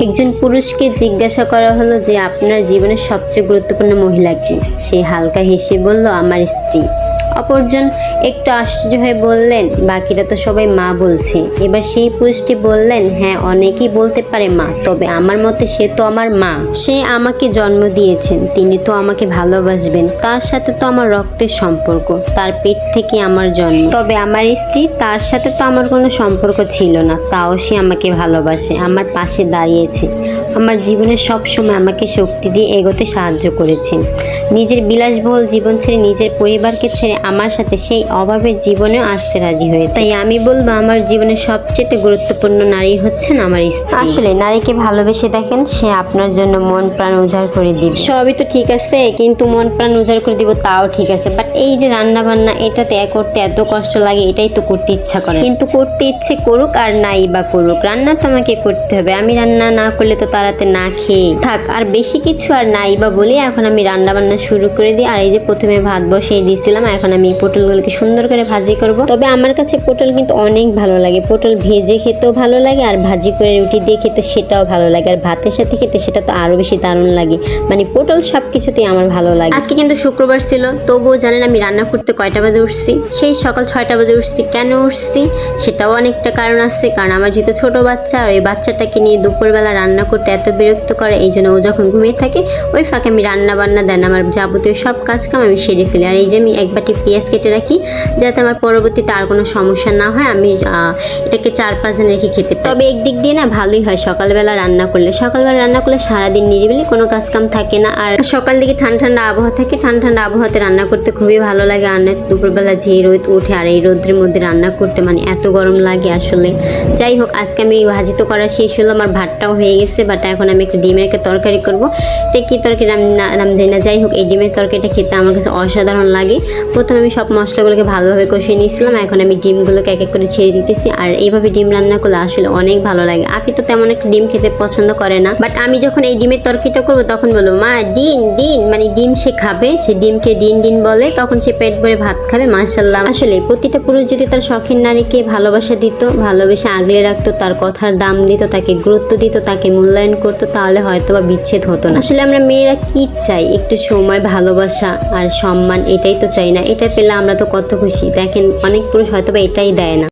একজন পুরুষকে জিজ্ঞাসা করা হলো যে, আপনার জীবনের সবচেয়ে গুরুত্বপূর্ণ মহিলা কি? সে হালকা হেসে বলল, আমার স্ত্রী। অপরজন একটু আশ্চর্য হয়ে বললেন, বাকিরা তো সবাই মা বলছে। এবার সেই পুরুষটি বললেন হ্যাঁ অনেকেই বলতে পারে মা, তবে আমার মতে সে তো আমার মা। সে আমাকে জন্ম দিয়েছেন, তিনি তো আমাকে ভালোবাসবেন। তার সাথে তো আমার রক্তের সম্পর্ক, তার পেট থেকে আমার জন্ম। তবে আমার স্ত্রী, তার সাথে তো আমার কোনো সম্পর্ক ছিল না, তাও সে আমাকে ভালোবাসে, আমার পাশে দাঁড়িয়েছে। আমার জীবনে সব সময় আমাকে শক্তি দিয়ে এগোতে সাহায্য করেছেন নিজের বিলাসবহুল জীবন ছেড়ে নিজের পরিবারকে ছেড়ে আমার সাথে সেই অভাবের জীবনেও আসতে রাজি হয়েছে। তাই আমি বলব আমার জীবনের সবচেয়ে গুরুত্বপূর্ণ নারী হচ্ছেন আমার স্ত্রী। আসলে নারীকে ভালোবেসে দেখেন সে আপনার জন্য মন প্রাণ উজাড় করে দিবে। সবই তো ঠিক আছে কিন্তু মন প্রাণ উজাড় করে দিব তাও ঠিক আছে। বাট এই যে রান্না বান্না এটাতে করতে এত কষ্ট লাগে এটাই তো করতে ইচ্ছা করে। কিন্তু করতে ইচ্ছে করুক আর নাই বা করুক রান্না তো আমাকে করতে হবে। আমি রান্না না করলে তো তারাতে না খেয়ে থাক। আর বেশি কিছু আর নাই বা বলে এখন আমি রান্না বান্না শুরু করে দিই। আর এই যে প্রথমে ভাত বসিয়ে দিয়েছিলাম এখন আমি এই পটলগুলোকে সুন্দর করে ভাজি করব। তবে আমার কাছে পটল কিন্তু অনেক ভালো লাগে। পটল ভেজে খেতেও ভালো লাগে আর ভাজি করে রুটি দিয়ে খেতে সেটাও ভালো লাগে। আর ভাতের সাথে খেতে সেটা তো আরও বেশি দারুণ লাগে। মানে পটল সব কিছুতেই আমার ভালো লাগে। আজকে কিন্তু শুক্রবার ছিল, তবুও জানেন আমি রান্না করতে কয়টা বাজে উঠছি? সেই সকাল ছয়টা বাজে উঠছি। কেন উঠছি? সেটাও অনেকটা কারণ আছে। কারণ আমার যেহেতু ছোট বাচ্চা, আর ওই বাচ্চাটাকে নিয়ে দুপুরবেলা রান্না করতে এত বিরক্ত করে, এই জন্য ও যখন ঘুমিয়ে থাকে, ওই ফাঁকে আমি রান্না বান্না দেন আমার যাবতীয় সব কাজ কাম আমি সেরে ফেলি। আর এই যে আমি এক বাটি পেঁয়াজ কেটে রাখি, যাতে আমার পরবর্তীতে আর কোনো সমস্যা না হয়। আমি এটাকে চার পাঁচ দিন রেখে খেতে। তবে একদিক দিয়ে না ভালোই হয়, সকালবেলা রান্না করলে। সকালবেলা রান্না করলে সারাদিন নিরিবিলি, কোনো কাজ কাম থাকে না। আর সকাল দিকে ঠান্ডা ঠান্ডা আবহাওয়া থাকে, ঠান্ডা ঠান্ডা আবহাওয়াতে রান্না করতে খুবই ভালো লাগে। আর দুপুরবেলা যে রোদ উঠে আর এই রোদ্রের মধ্যে রান্না করতে মানে এত গরম লাগে আসলে। যাই হোক, আজকে আমি ভাজি তো করা শেষ হলো, আমার ভাতটাও হয়ে গেছে বাট এখন আমি একটু ডিমের একটা তরকারি করব। এটা কি তরকারি নাম জানি না। যাই হোক, এই ডিমের তরকারিটা খেতে আমার কাছে অসাধারণ লাগে। প্রথমে আমি সব মশলাগুলোকে ভালোভাবে কষিয়ে নিয়েছিলাম। এখন আমি ডিমগুলোকে এক এক করে ছেড়ে দিতেছি। আর এইভাবে ডিম রান্না করলে আসলে অনেক ভালো লাগে। আপনি তো তেমন একটা ডিম খেতে পছন্দ করে না। বাট আমি যখন এই ডিমের তরকারিটা করব, তখন বলব, মা, ডিম ডিম। মানে ডিম সে খাবে, সে ডিমকে ডিন ডিন বলে, তখন সে পেট ভরে ভাত খাবে মার্শাল্লাহ আসলে প্রতিটা পুরুষ যদি তার শখের নারীকে ভালোবাসা দিত, ভালোবেসে আগলে রাখতো, তার কথার দাম দিত, তাকে গুরুত্ব দিত, তাকে মূল্যায়ন করতো, তাহলে হয়তো বা বিচ্ছেদ হতো না। আসলে আমরা মেয়েরা কি চাই? একটু সময়, ভালোবাসা আর সম্মান, এটাই তো চাই না। পেলে আমরা তো কত খুশি। দেখেন অনেক পুরুষ হয়তো বা এটাই দেয় না।